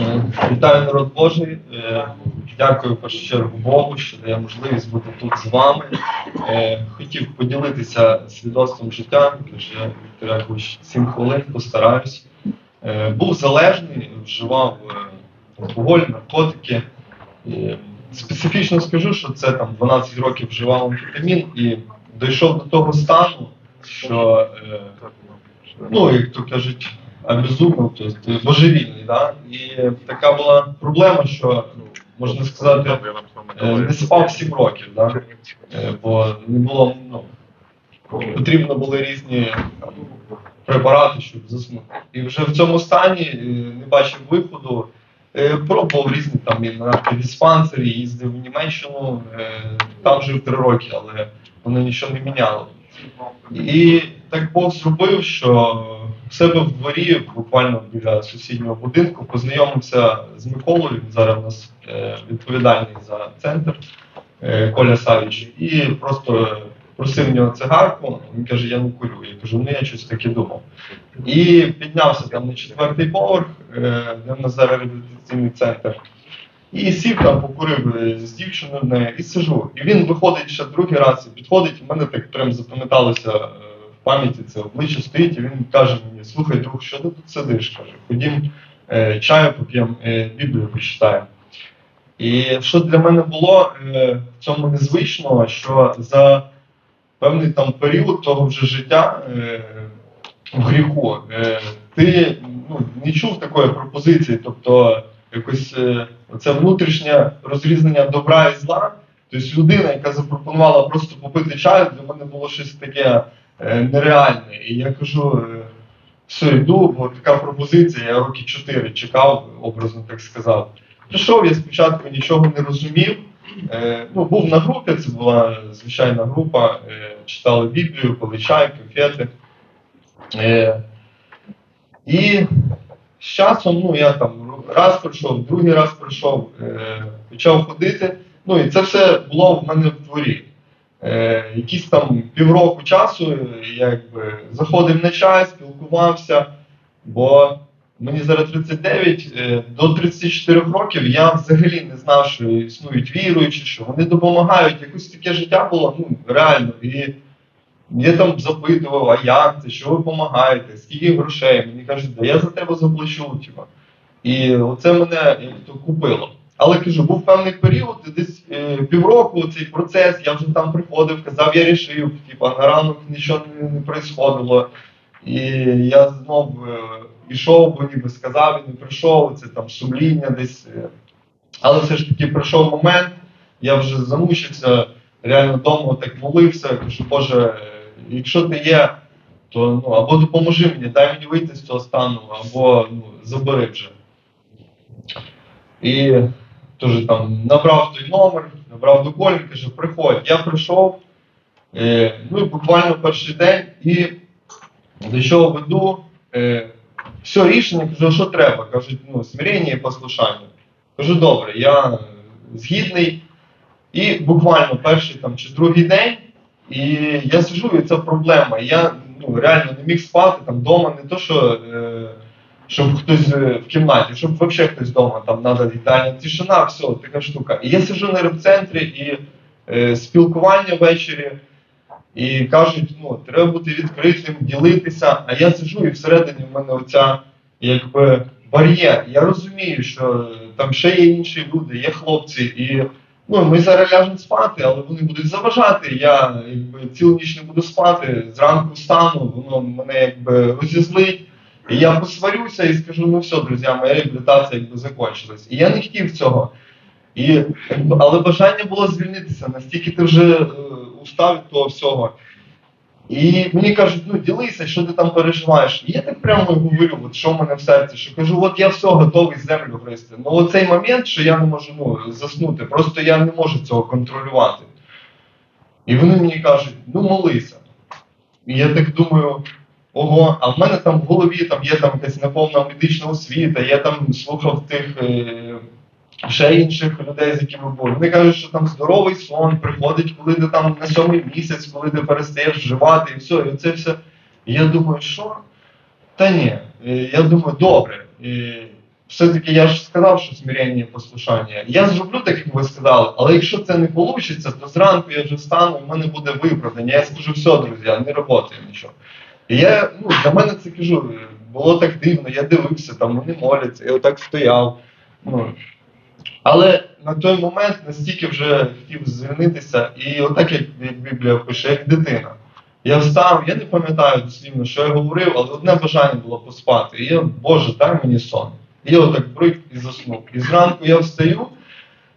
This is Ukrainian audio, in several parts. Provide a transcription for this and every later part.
Е, Вітаю народ Божий. Е, Дякую першу чергу Богу, що дає можливість бути тут з вами. Е, Хотів поділитися свідоцтвом життя. Тож я Віктор Якович 7 хвилин постараюсь. Був залежний, вживав алкоголь, наркотики. Специфічно скажу, що це там 12 років вживав амфетамін і дійшов до того стану, що ну, як то кажуть, обезумів, тобто божевільний, да? І така була проблема, що можна сказати, е, не спав 7 років, да? Е, бо не було, ну, потрібно були різні препарати, щоб заснути. І вже в цьому стані е, не бачив виходу. Е, Пробував різні там і на диспансері, їздив в Німеччину, е, там жив три роки, але воно нічого не міняло. І так Бог зробив, що в себе в дворі, буквально біля сусіднього будинку, познайомився з Миколою. Він зараз у нас е, відповідальний за центр е, Коля Савіч, і просто просив нього цигарку. Він каже, я не курю. Я кажу, ну я щось таке думав. І піднявся там на четвертий поверх, е, де в нас зараз реабілітаційний центр. І сів там, покурив е, з дівчиною і сижу. І він виходить ще другий раз і підходить. У мене так прям запам'яталося е, пам'яті це обличчя стоїть, і він каже мені: слухай, друг, що ти тут сидиш? каже, ходім е, чаю поп'ємо, е, Біблію почитаємо. І що для мене було е, в цьому незвичного, що за певний там період того вже життя в гріху, ти ну, не чув такої пропозиції, тобто якось це внутрішнє розрізнення добра і зла. Тобто людина, яка запропонувала просто попити чаю, для мене було щось таке нереальне. І я кажу, е, все, йду, бо така пропозиція, я роки чотири чекав, образно так сказав. Прийшов, я спочатку нічого не розумів. Е, ну, був на групі, це була звичайна група, е, читали Біблію, пили чай, конфети. Е, і з часом, ну я там раз прийшов, другий раз прийшов, е, почав ходити. Ну і це все було в мене в дворі. Е, якісь там півроку часу якби заходив на чай, спілкувався, бо мені зараз 39, е, до 34 років я взагалі не знав, що існують віруючі, що вони допомагають. Якось таке життя було ну, реально. І я там запитував, а як це, що ви допомагаєте, скільки грошей. Мені кажуть, да я за тебе заплачу. Типа. І оце мене то купило. Але кажу, був певний період, десь е, півроку цей процес, я вже там приходив, казав, я рішив, типа, на ранок нічого не, не происходило. І я знов е, ішов, бо ніби сказав і не прийшов, це там сумління десь. е. Але все ж таки прийшов момент, я вже замучився, реально вдома так молився, кажу, Боже, якщо ти є, то ну, або допоможи мені, дай мені вийти з цього стану, або ну, забери вже. І теж там набрав той номер, набрав до Колі, каже, приходь. Я прийшов, е, ну буквально перший день, і чого веду, е, все рішення, кажу, що треба? Кажуть, ну, смирення і послушання. Кажу, добре, я згідний. І буквально перший там чи другий день, і я сижу, і це проблема. Я ну, реально не міг спати там вдома, не то, що. Е, щоб хтось е, в кімнаті, щоб взагалі хтось вдома, там треба вітальня, тишина, все, така штука. І я сиджу на репцентрі і е, спілкування ввечері, і кажуть, ну, треба бути відкритим, ділитися. А я сиджу і всередині в мене оця якби бар'єр. Я розумію, що е, там ще є інші люди, є хлопці, і ну, ми зараз ляжемо спати, але вони будуть заважати. Я якби цілу ніч не буду спати, зранку встану, воно мене якби розізлить. І я посварюся і скажу, ну все, друзі, моя реабілітація якби закончилась. І я не хотів цього. І, але бажання було звільнитися, настільки ти вже е, устав від того всього. І мені кажуть, ну ділися, що ти там переживаєш. І я так прямо говорю, от що в мене в серці, що кажу, от я все готовий землю гризти. Ну оцей момент, що я не можу ну, заснути, просто я не можу цього контролювати. І вони мені кажуть, ну молися. І я так думаю, ого, а в мене там в голові там є там якась неповна медична освіта, я там слухав тих е, ще інших людей, з якими були. Вони кажуть, що там здоровий сон приходить, коли ти там на сьомий місяць, коли ти перестаєш вживати, і все, і це все. І я думаю, що? Та ні. Е, Я думаю, добре. Е, все-таки я ж сказав, що смирення послушання. Я зроблю так, як ви сказали, але якщо це не вийде, то зранку я вже встану, і в мене буде виправдання. Я скажу, все, друзі, не працює нічого. І я, ну, для мене це кажу, було так дивно, я дивився, там вони моляться, я отак стояв. Ну, але на той момент настільки вже хотів звільнитися, і отак, як, Біблія пише, як дитина. Я встав, я не пам'ятаю дослівно, що я говорив, але одне бажання було поспати. І я, Боже, дай мені сон. І я отак брик і заснув. І зранку я встаю,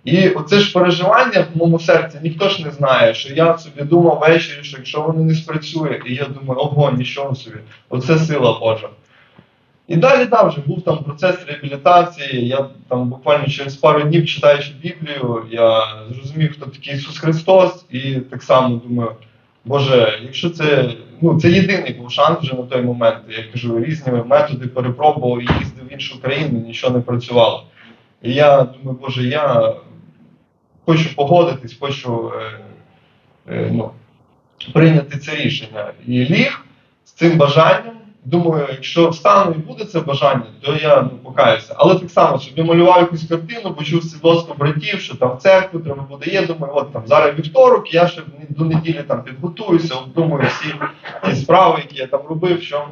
і оце ж переживання в моєму серці ніхто ж не знає, що я собі думав ввечері, що якщо воно не спрацює, і я думаю, ого, нічого собі, оце сила Божа. І далі да, вже був там процес реабілітації. Я там буквально через пару днів читаючи Біблію, я зрозумів, хто такий Ісус Христос, і так само думаю, Боже, якщо це ну це єдиний був шанс вже на той момент. Я кажу, різні методи перепробував і їздив в іншу країну, нічого не працювало. І я думаю, Боже, я хочу погодитись, хочу е, е, ну, прийняти це рішення. І ліг з цим бажанням. Думаю, якщо встану і буде це бажання, то я ну, покаюся. Але так само собі малював якусь картину, почув свідоцтво братів, що там в церкву треба буде. Я думаю, от там зараз вівторок, я ще до неділі там підготуюся, обдумую всі ті справи, які я там робив. що.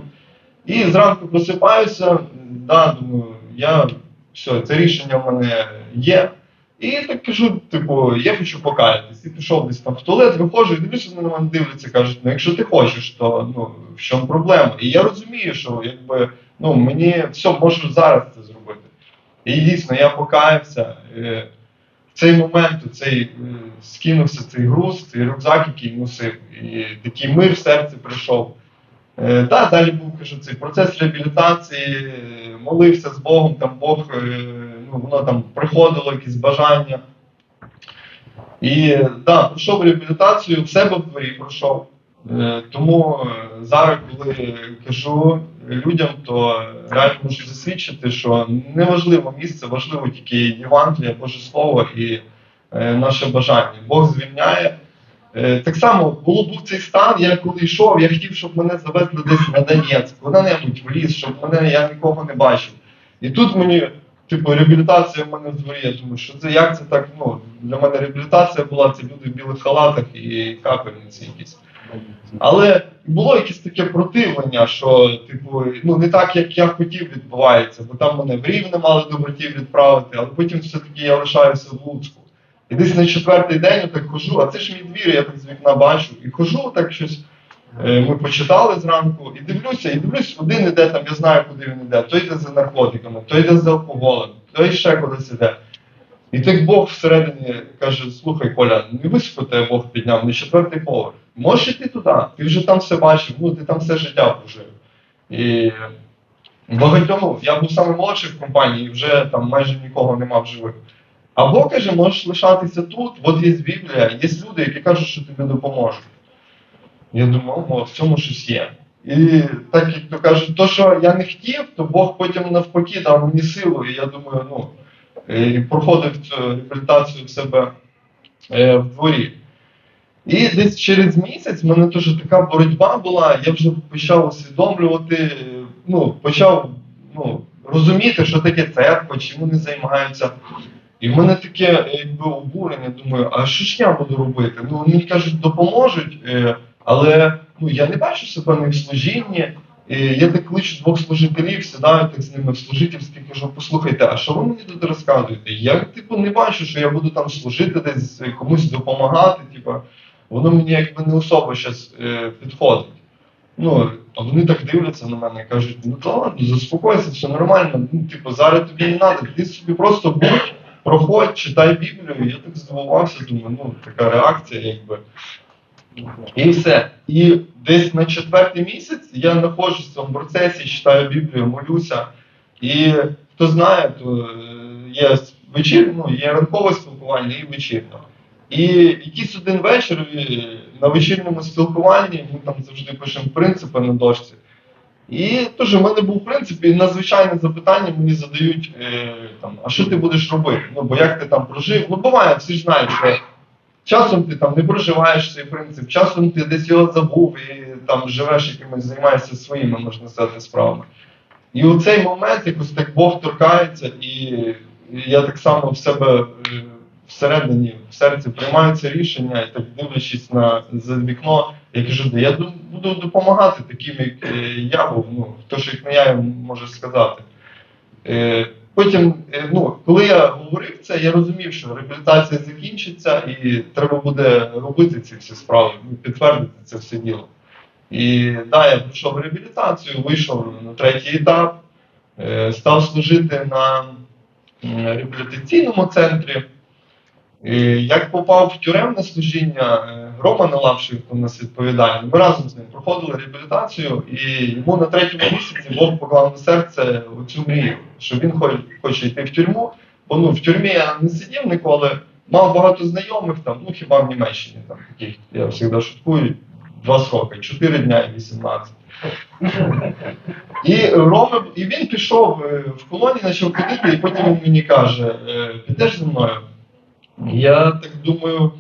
І зранку просипаюся, да, думаю, я все, це рішення в мене є. І я так кажу, типу, я хочу покаятись. І пішов десь там в туалет, виходжу, і дивлюся, на мене дивляться, кажуть, ну якщо ти хочеш, то ну в чому проблема? І я розумію, що якби ну мені все, можу зараз це зробити. І дійсно я покаявся. Е, В цей момент цей е, скинувся цей груз, цей рюкзак, який носив, і такий мир в серці прийшов. Е, Та далі був кажу, цей процес реабілітації, молився з Богом, там Бог, воно там приходило, якісь бажання. І так, пройшов реабілітацію, в себе в дворі пройшов. Е, Тому е, зараз, коли кажу людям, то реально можу засвідчити, що неважливо місце, важливо тільки Євангелія, Боже Слово і е, наше бажання. Бог звільняє. Так само було був цей стан, я коли йшов, я хотів, щоб мене завезли десь на Донецьк, куди-небудь в ліс, щоб мене я нікого не бачив. І тут мені, типу, реабілітація в мене в дворі. Я що це як це так? Ну, для мене реабілітація була це люди в білих халатах і капельниці якісь. Але було якесь таке противлення, що, типу, ну не так, як я хотів, відбувається, бо там мене в Рівне мали до братів відправити, але потім все-таки я лишаюся в Луцьку. І десь на четвертий день я так хожу, а це ж мій двір, я так з вікна бачу. І хожу, так щось. Е, Ми почитали зранку, і дивлюся, і дивлюсь, один іде там, я знаю, куди він іде. Той йде за наркотиками, той йде за алкоголем, той ще кудись іде. І так Бог всередині каже: слухай, Коля, не високо тебе Бог підняв, на четвертий поверх. Можеш іти туди, ти вже там все бачив, ну ти там все життя прожив. І багатьом, ну, я був самий молодший в компанії, і вже там майже нікого не мав живих. Або каже, можеш лишатися тут, от є Біблія, є люди, які кажуть, що тобі допоможуть. Я думав, о, в цьому щось є. І так як то кажуть, то, що я не хотів, то Бог потім навпаки дав мені силу. І я думаю, ну, е, і проходив цю реабілітацію в себе е, в дворі. І десь через місяць в мене теж така боротьба була, я вже почав усвідомлювати, ну, почав ну, розуміти, що таке церква, чим вони займаються. І в мене таке якби обурення, думаю, а що ж я буду робити? Ну, мені кажуть, допоможуть, е, але ну, я не бачу себе не в служінні. І я так кличу двох служителів, сідаю так з ними в служительській, кажу, послухайте, а що ви мені тут розказуєте? Я типу не бачу, що я буду там служити десь комусь допомагати. Типу, воно мені якби не особо зараз е, підходить. Ну, а вони так дивляться на мене і кажуть, ну то ладно, заспокойся, все нормально. Ну, типу, зараз тобі не треба, ти собі просто будь, проходь, читай Біблію. Я так здивувався, думаю, ну така реакція, якби. І все. І десь на четвертий місяць я знаходжусь в цьому процесі, читаю Біблію, молюся. І хто знає, то е, є вечір, ну, є ранкове спілкування і вечірнє. І якийсь один вечір е, на вечірньому спілкуванні ми там завжди пишемо принципи на дошці. І теж в мене був принцип, і надзвичайне запитання мені задають, е, там, а що ти будеш робити? Ну, бо як ти там прожив? Ну, буває, всі ж знають, що часом ти там не проживаєш цей принцип, часом ти десь його забув і там живеш якимось, займаєшся своїми, можна сказати, справами. І у цей момент якось так Бог торкається, і я так само в себе е, всередині, в серці приймаю це рішення, і так дивлячись на за вікно, я кажу, «Да я буду допомагати таким, як е, я був, ну, хто ж як не я можу сказати. Потім, е, ну, коли я говорив це, я розумів, що реабілітація закінчиться і треба буде робити ці всі справи, ну, підтвердити це все діло. І да, я пройшов реабілітацію, вийшов на третій етап, е, став служити на реабілітаційному центрі. Як попав в тюремне служіння, е, Роман Лапший, хто нас відповідальний, ми разом з ним проходили реабілітацію, і йому на третьому місяці Бог поклав на серце цю мрію, що він хоче, йти в тюрму. Бо ну, в тюрмі я не сидів ніколи, мав багато знайомих там, ну хіба в Німеччині там таких, я завжди шуткую, два сроки, 4 дня і 18. І Рома, і він пішов е, в колоні, почав ходити, і потім він мені каже: е, підеш зі мною? Я так думаю,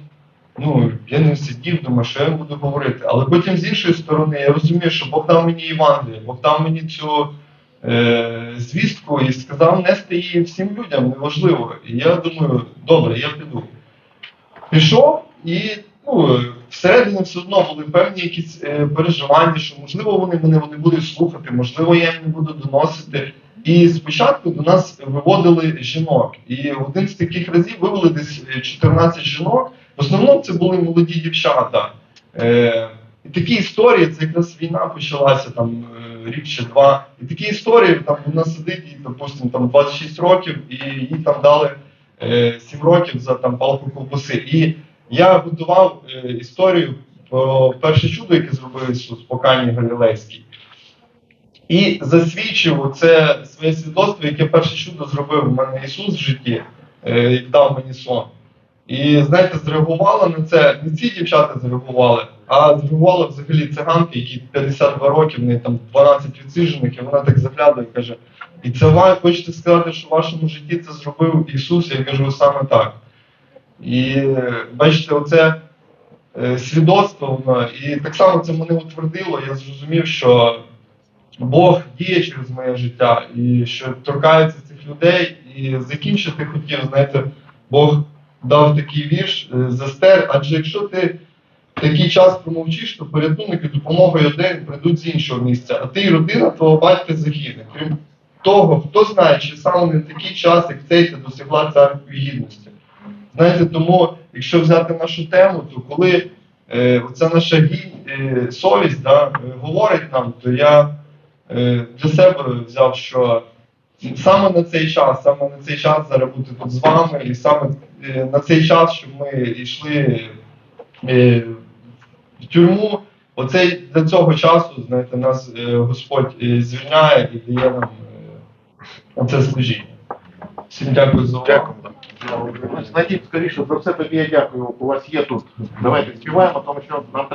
ну, я не сидів, думаю, що я буду говорити. Але потім з іншої сторони я розумію, що Бог дав мені Євангеліє, Бог дав мені цю е, звістку і сказав нести її всім людям, неважливо. І я думаю, добре, я піду. Пішов і ну, всередині все одно були певні якісь е, переживання, що можливо вони мене не будуть слухати, можливо, я їм не буду доносити. І спочатку до нас виводили жінок. І в один з таких разів вивели десь е, 14 жінок. В основному це були молоді дівчата. Е, і такі історії, це якраз війна почалася там е, рік чи два. І такі історії, там вона сидить, їй, допустимо, там 26 років, і їй там дали е, 7 років за там палку ковбаси. І я готував е, історію про перше чудо, яке зробив Ісус по Галілейській. І засвідчив це своє свідоцтво, яке перше чудо зробив в мене Ісус в житті, е, як дав мені сон. І знаєте, зреагувала на це, не ці дівчата зреагували, а зреагувала взагалі циганки, які 52 роки, в неї там 12 відсиджених, і вона так заглядає і каже: І це ви хочете сказати, що в вашому житті це зробив Ісус? Я кажу, саме так. І бачите, оце е, свідоцтво, воно, і так само це мене утвердило. Я зрозумів, що Бог діє через моє життя, і що торкається цих людей, і закінчити хотів, знаєте, Бог дав такий вірш е, застер, адже якщо ти такий час промовчиш, то порятунок і допомогою один прийдуть з іншого місця, а ти і родина твого батька загине. Крім того, хто знає, чи саме не такий час, як цей ти досягла царської гідності. Знаєте, тому, якщо взяти нашу тему, то коли е, оця наша гінь, е, совість да, е, говорить нам, то я для себе взяв, що саме на цей час, саме на цей час зараз бути тут з вами, і саме е, на цей час, щоб ми йшли е, в тюрму, оцей для цього часу, знаєте, нас е, Господь е, звільняє і дає нам е, оце служіння. Всім дякую за увагу. Дякую. Надій, скоріше за все, тобі я дякую. У вас є тут. Давайте співаємо, тому що нам